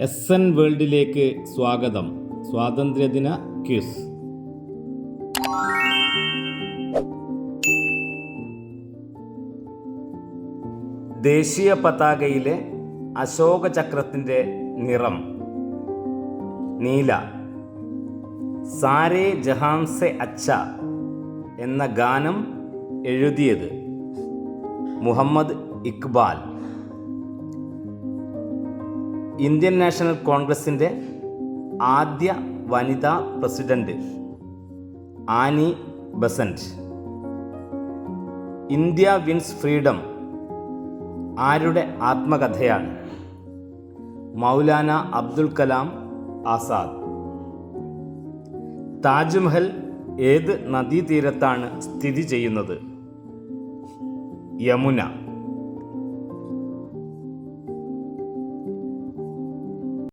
S N വേൾഡിലേക്ക് സ്വാഗതം. സ്വാതന്ത്ര്യദിന ക്യൂസ് ദേശീയ പതാകയിലെ അശോക ചക്രത്തിന്റെ നിറം. നീല. സാരേ ജഹാൻസെ അച്ച എന്ന ഗാനം എഴുതിയത് മുഹമ്മദ് ഇക്ബാൽ. ഇന്ത്യൻ നാഷണൽ കോൺഗ്രസിന്റെ ആദ്യ വനിതാ president Annie Besant. India wins freedom ആരുടെ ആത്മകഥയാണ്? മൗലാന അബ്ദുൽ കലാം ആസാദ്. താജ്മഹൽ ഏത് നദീതീരത്താണ് സ്ഥിതി ചെയ്യുന്നത്? യമുന.